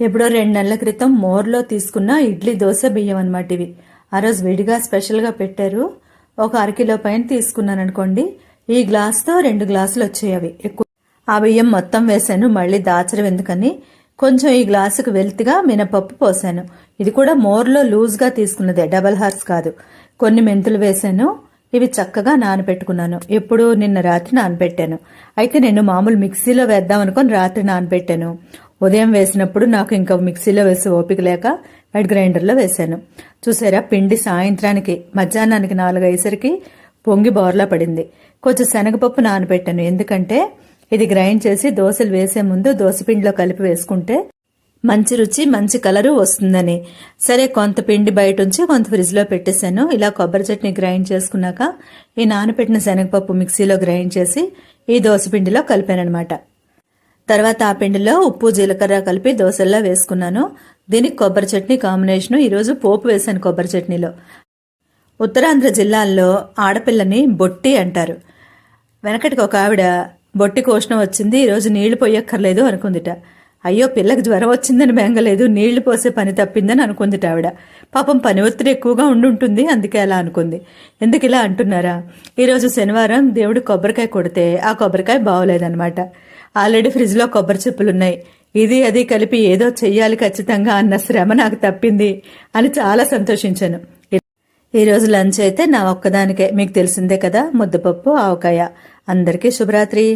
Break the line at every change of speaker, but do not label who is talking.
ఎప్పుడో రెండు నెలల క్రితం మోర్లో తీసుకున్న ఇడ్లీ దోశ బియ్యం అనమాట ఇవి. ఆ రోజు విడిగా స్పెషల్గా పెట్టారు. ఒక అరకిలో పైన తీసుకున్నాను అనుకోండి. ఈ గ్లాస్తో రెండు గ్లాసులు వచ్చాయి అవి. ఎక్కువ ఆ బియ్యం మొత్తం వేశాను. మళ్ళీ దాచడం ఎందుకని? కొంచెం ఈ గ్లాసుకు వెల్తిగా మినపప్పు పోసాను. ఇది కూడా మోర్లో లూజ్గా తీసుకున్నదే. డబల్ హార్స్ కాదు. కొన్ని మెంతులు వేశాను. ఇవి చక్కగా నానబెట్టుకున్నాను. ఎప్పుడు నిన్న రాత్రి నానబెట్టాను. అయితే నేను మామూలు మిక్సీలో వేద్దాం అనుకొని రాత్రి నానబెట్టాను. ఉదయం వేసినప్పుడు నాకు ఇంకా మిక్సీలో వేసి ఓపిక లేక వెడ్ గ్రైండర్లో వేశాను. చూసారా పిండి సాయంత్రానికి మధ్యాహ్నానికి నాలుగు అయ్యేసరికి పొంగి బోర్లా పడింది. కొంచెం శనగపప్పు నానబెట్టాను. ఎందుకంటే ఇది గ్రైండ్ చేసి దోశలు వేసే ముందు దోశపిండిలో కలిపి వేసుకుంటే మంచి రుచి మంచి కలరు వస్తుందని. సరే కొంత పిండి బయట ఉంచి కొంత ఫ్రిడ్జ్లో పెట్టేశాను. ఇలా కొబ్బరి చట్నీ గ్రైండ్ చేసుకున్నాక ఈ నానబెట్టిన శనగపప్పు మిక్సీలో గ్రైండ్ చేసి ఈ దోశ పిండిలో కలిపానమాట తర్వాత ఆ పిండిలో ఉప్పు జీలకర్ర కలిపి దోశల్లో వేసుకున్నాను. దీనికి కొబ్బరి చట్నీ కాంబినేషను ఈరోజు పోపు వేశాను కొబ్బరి చట్నీలో. ఉత్తరాంధ్ర జిల్లాల్లో ఆడపిల్లని బొట్టి అంటారు. వెనకటికి ఒక ఆవిడ బొట్టి కోషణం వచ్చింది ఈరోజు నీళ్ళు పోయక్కర్లేదు అనుకుందిట. అయ్యో పిల్లకి జ్వరం వచ్చిందని బెంగలేదు నీళ్ళు పోసే పని తప్పిందని అనుకుంది ఆవిడ. పాపం పని ఒత్తిడి ఎక్కువగా ఉండుంటుంది అందుకే అలా అనుకుంది. ఎందుకు ఇలా అంటున్నారా? ఈరోజు శనివారం దేవుడు కొబ్బరికాయ కొడితే ఆ కొబ్బరికాయ బాగోలేదన్నమాట. ఆల్రెడీ ఫ్రిడ్జ్లో కొబ్బరి చెప్పులున్నాయి. ఇది అది కలిపి ఏదో చెయ్యాలి ఖచ్చితంగా అన్న శ్రమ నాకు తప్పింది అని చాలా సంతోషించాను. ఈ రోజు లంచ్ అయితే నా ఒక్కదానికే. మీకు తెలిసిందే కదా ముద్దపప్పు ఆవకాయ. అందరికీ శుభరాత్రి.